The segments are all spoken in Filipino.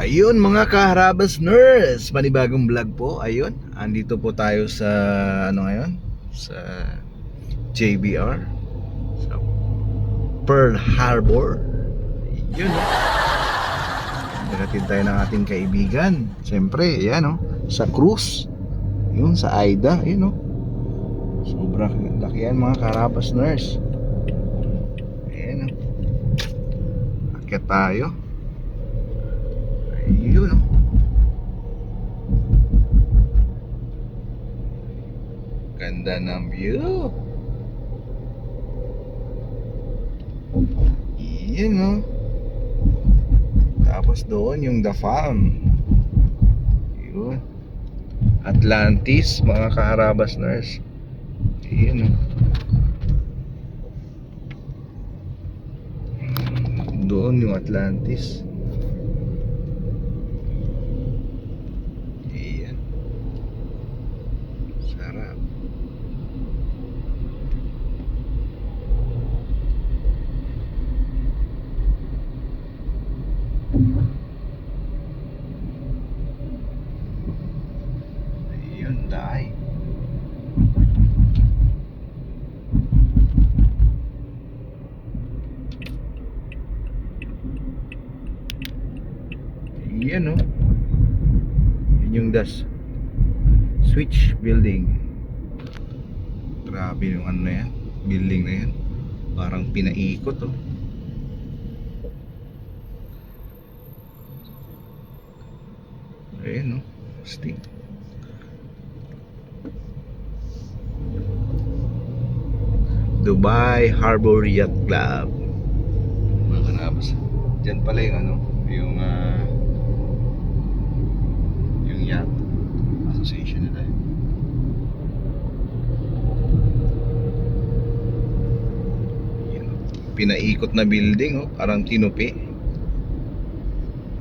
Ayun mga kaharabas nurse, panibagong vlog po. Ayun, andito po tayo sa ano ngayon? Sa JBR. Sa Pearl Harbor. Yun. Oh. Nagatin tayo ng ating kaibigan. Siyempre, yan oh. Sa cruise. Yun, sa AIDA. Yun oh. Sobrang laki yan mga kaharabas nurse. Ayan oh. Akit tayo. Ayun oh. Ganda ng view. Iyan oh. Tapos doon yung The Farm. Yun. Atlantis, mga kaharabas nurse. Iyan oh. Doon yung Atlantis. Iyan. Sarap. Ayun, dai. Yan oh. Yun yung das. Switch building. Grabe yung ano na yan. Building na yan. Parang pinaikot oh. Ayan oh. Stick. Dubai Harbor Yacht Club. Mga kanabas. Diyan pala yung ano, yung ah, yacht association nila. Oh. Pinaikot na building oh, parang tinupi.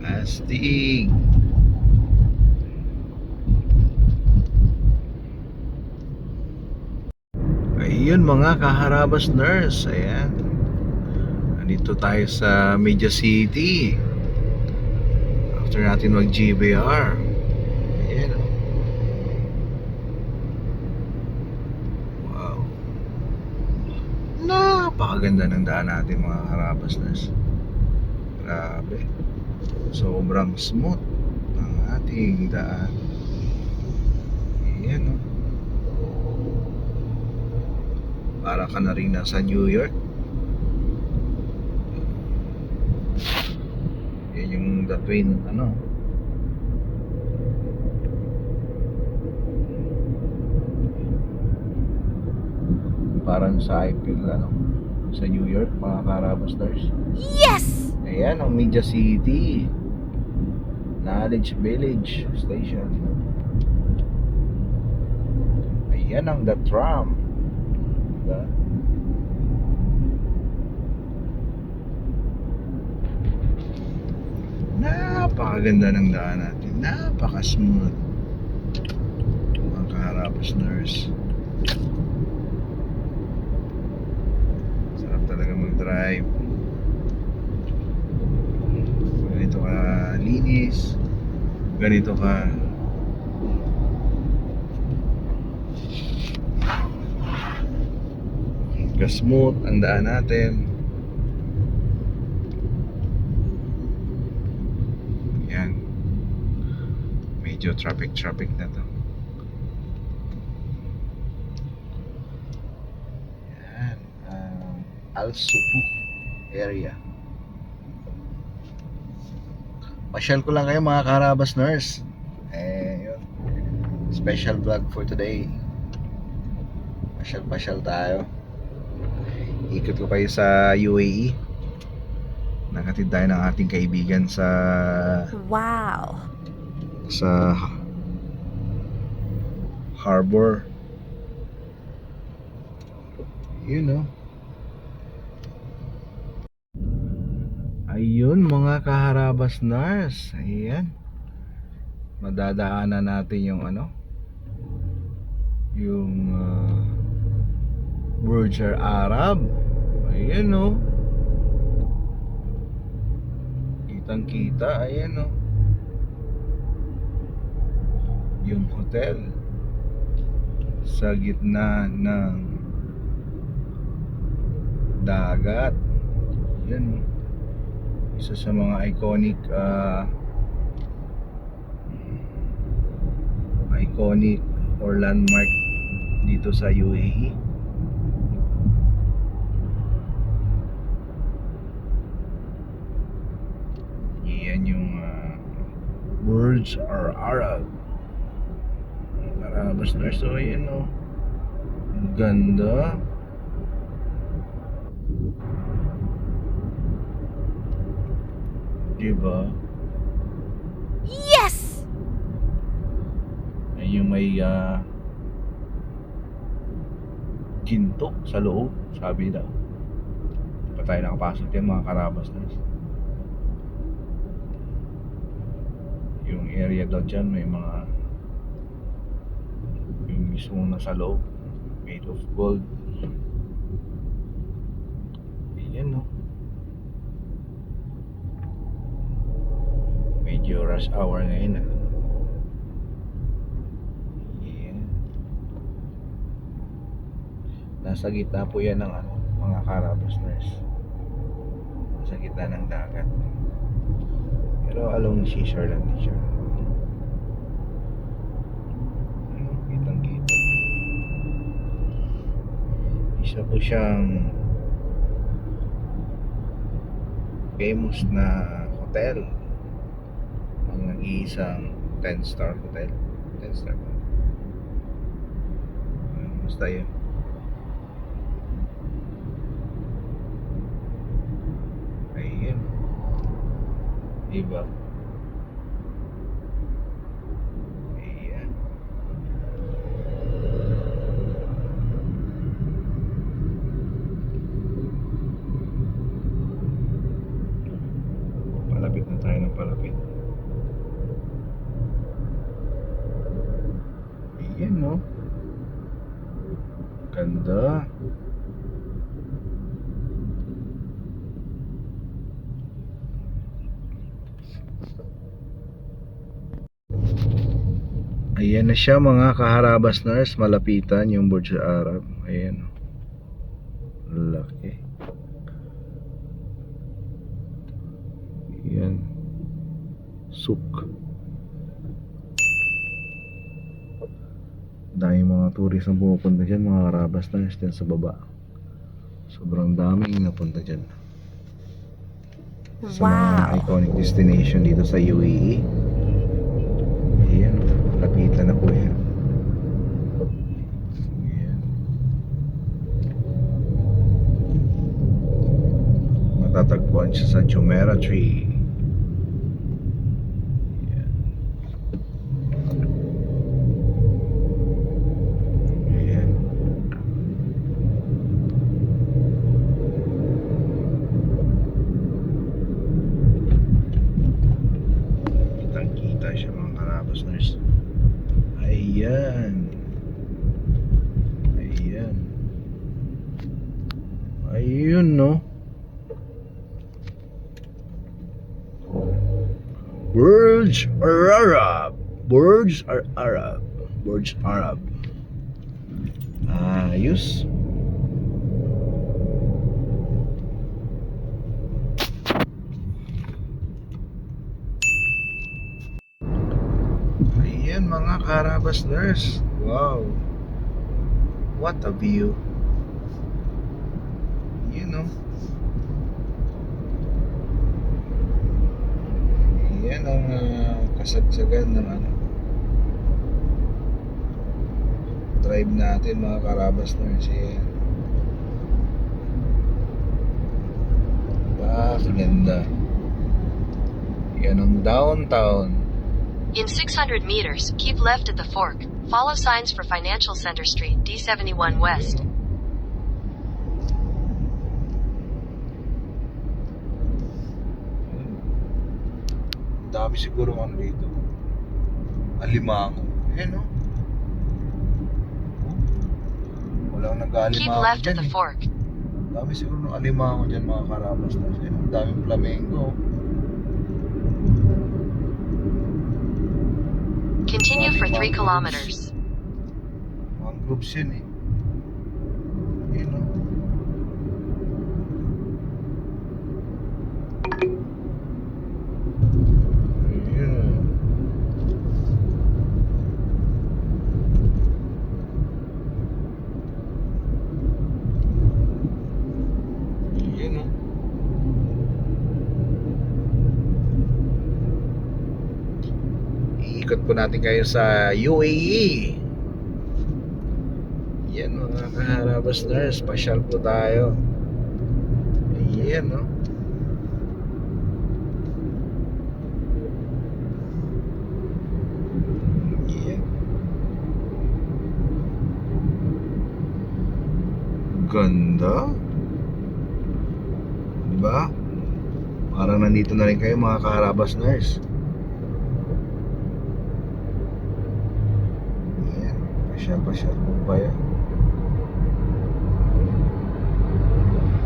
Astig. Ayun mga kaharabas nurse, ayan. Nandito tayo sa Media City. After natin mag GBR. Ayan oh. Wow. Napakaganda ng daan natin mga kaharabas nurse. Grabe. Sobrang smooth ang ating daan. Ayan oh. Para ka na rin nasa New York. Yan yung the twin, ano. Parang sa Eiffel, ano. Sa New York, mga Carabas Stars. Yes! Ayan, ang Media City. Knowledge Village Station. Ayan ang The Tram. Diba? Napakaganda ng daan natin. Napaka-smooth. Mga kaharapos nurse. Mag-drive. Ganito ka linis. Ganito ka ka-smooth ang daan natin. Yan. Medyo traffic-traffic na to. Yan. Um, Al Supu area. Pasyal ko lang kayo mga karabas nurse. Eh, yun. Special vlog for today. Pasyal-pasyal tayo. Ikot ko kayo sa UAE. Nakatid tayo ng ating kaibigan sa Wow. sa harbor. You know. Ayun mga kaharabas nurse. Ayan. Madadaanan natin yung ano? Yung uh, Burj Al Arab. Ayan oh. Kitang kita, ayan oh. yung hotel sa gitna ng dagat. Yan. Isa sa mga iconic ah, iconic or landmark dito sa. UAE. Yan yung ah, words are Arab. Arabas na so yan o. Ang Ganda. Diba? Yes! Yan yung may ah, ginto sa loob, sabi daw. Hindi pa tayo nakapasok yan mga karabas na. Yung area daw dyan may mga yung mismo nasa loob made of gold. Yan no. Medyo rush hour ngayon ah. Nasa gitna po yan ng ano, mga carabasners. Nasa gitna ng dagat. Pero along seashore lang din siya. Kitang kita. Isa po siyang famous na hotel. Ang nag-iisang 10 star hotel. 10 star ba? Basta yun. Ayun. Diba? Ayan. Palapit na tayo ng palapit. Ayan, no? Ganda. Ayan na siya mga kaharabas nurse, malapitan yung Burj Arab. Ayan. Laki. Ayan. Suk. Dami mga tourist ang pumupunta dyan, mga karabas nurse dyan sa baba. Sobrang daming napunta dyan. Sa mga Wow. iconic destination dito sa UAE. Ayan, lapitan na po yan. Matatagpuan siya sa Jumeirah Tree. Ayan. Ayan. Kitang kita siya mga karabas nurse. Ayan. Ayan. Ayun no. Birds are Arab. Birds are Arab. Birds Arab. Ayos. Ayan mga karabas nurse. Wow. What a view. Drive natin mga karabas nurse. Yan. Ah, ganda. Yan ang downtown. In 600 meters, keep left at the fork. Follow signs for Financial Center Street, D71 West. Dami siguro ano dito. Alimango. Eh no? Walang Keep nag-alimango left dyan at the eh. fork. Dami siguro ng alimango dyan mga na siya. Ang daming flamengo. Continue for 3 kilometers. Mga groups yun eh. Yun o. Ayun. Yun o. Iikot po natin kayo sa UAE. Yan mga kaharabas nurse, pasyal po tayo. Ayan no. Ayan. Ganda. Diba? Parang nandito na rin kayo mga kaharabas nurse. Ayan. Pasyal-pasyal po ba yan?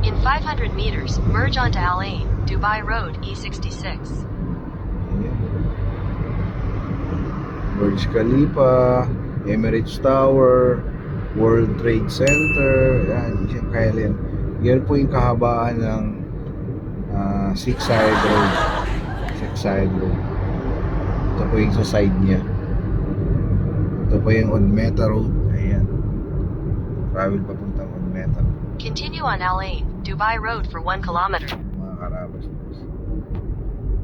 In 500 meters, merge onto Al Ain, Dubai Road, E E66. Ayan. Burj Khalifa, Emirates Tower, World Trade Center, yan, yan Kylin. Yan po yung kahabaan ng ah, Six Side Road. Six Side Road. Ito po yung sa side niya. Ito po yung Onmeta Road. Ayan. Travel papuntang Onmeta. Continue on Al Ain, Dubai Road for 1 kilometer. Mga karabas.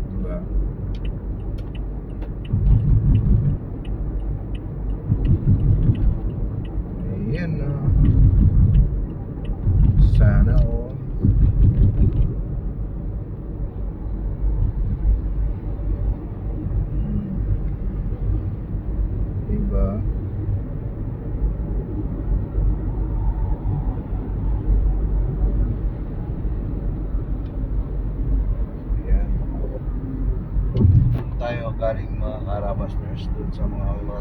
Diba? Ayan na. Sana oh.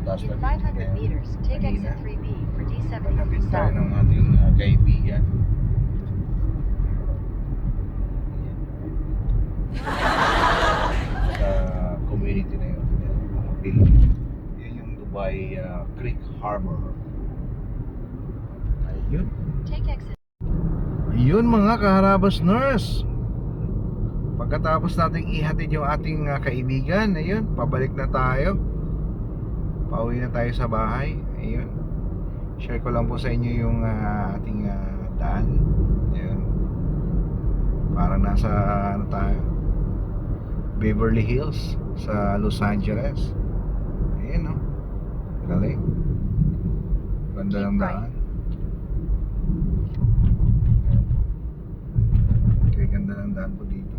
In na 500 meters, take Kanina. exit 3B for Malapit D71 tayo ng ating uh, kaibigan. Sa community na yun. Mga building. Yung Dubai uh, Creek Harbor. Ayun. Take exit Ayun mga kaharabas nurse. Pagkatapos nating ihatid yung ating uh, kaibigan, ayun, pabalik na tayo. Pauwi na tayo sa bahay. Ayun. Share ko lang po sa inyo yung uh, ating uh, daan. Ayun. Parang nasa ano tayo? Beverly Hills sa Los Angeles. Ayun, no. Galing. Ganda ng daan. Kaya ganda ng daan po dito.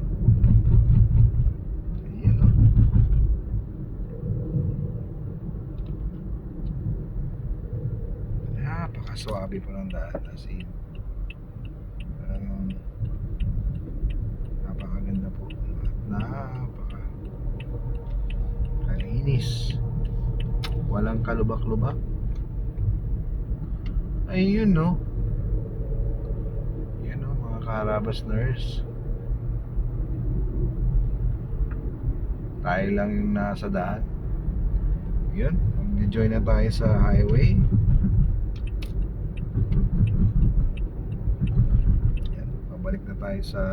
Ayan o. Napakaswabe po ng daan. As in, talagang napakaganda po. At napaka kalinis. Walang kalubak-lubak. Ayun no. Yan o, mga karabas nurse. Tayo lang yung nasa daan. Yun, mag-join na tayo sa highway. Yan, pabalik na tayo sa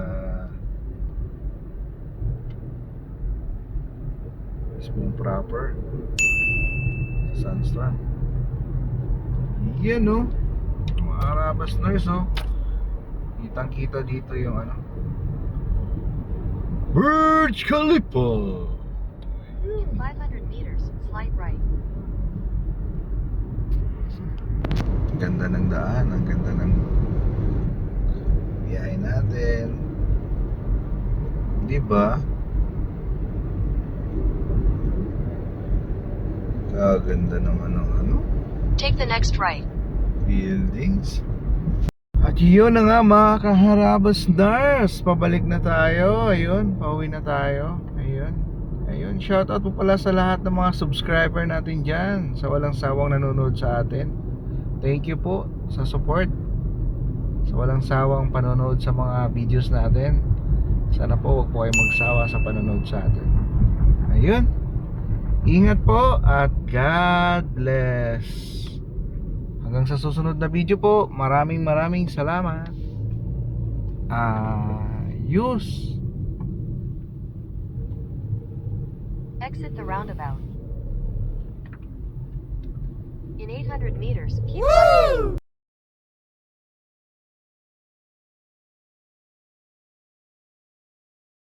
mismong proper sa Sandstrand. Yan no. Mga Arabas nurse oh. Kitang kita dito yung ano. Burj Khalifa. In 500 meters, slight right. Ganda ng daan, ang ganda ng biyahe natin. Di ba? Kaganda ng ano ano Take the next right. buildings. At yun na nga mga kaharabas nurse. Pabalik na tayo. Ayun, pauwi na tayo. Ayun. Ayun, shoutout po pala sa lahat ng mga subscriber natin dyan. Sa walang sawang nanonood sa atin. Thank you po sa support. Sa walang sawang panonood sa mga videos natin. Sana po wag po kayo magsawa sa panonood sa atin. Ayun. Ingat po at God bless. Hanggang sa susunod na video po, maraming maraming salamat. Ayos. Exit the roundabout. In 800 meters, keep.